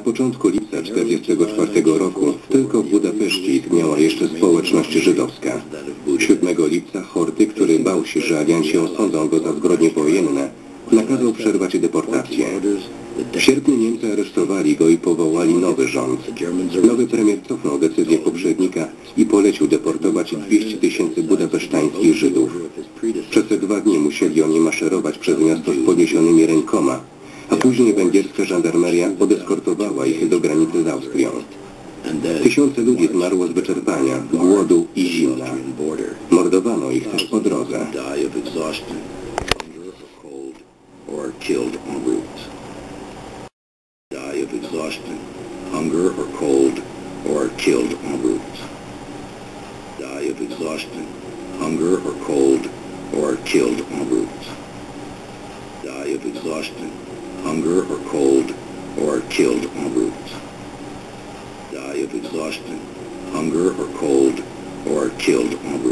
Na początku lipca 1944 roku tylko w Budapeszcie istniała jeszcze społeczność żydowska. 7 lipca Horty, który bał się, że alianci osądzą go za zbrodnie wojenne, nakazał przerwać deportację. W sierpniu Niemcy aresztowali go i powołali nowy rząd. Nowy premier cofnął decyzję poprzednika i polecił deportować 200 tysięcy budapesztańskich Żydów. Przez te dwa dni musieli oni maszerować przez miasto z podniesionymi rękoma, a później węgierska żandarmeria odeskortowała granicy z Austrią. Tysiące ludzi zmarło z wyczerpania, głodu i zimna. Mordowano ich też po drodze. die of exhaustion, hunger, or cold, or killed en route. Exhaustion, hunger, or cold, or are killed en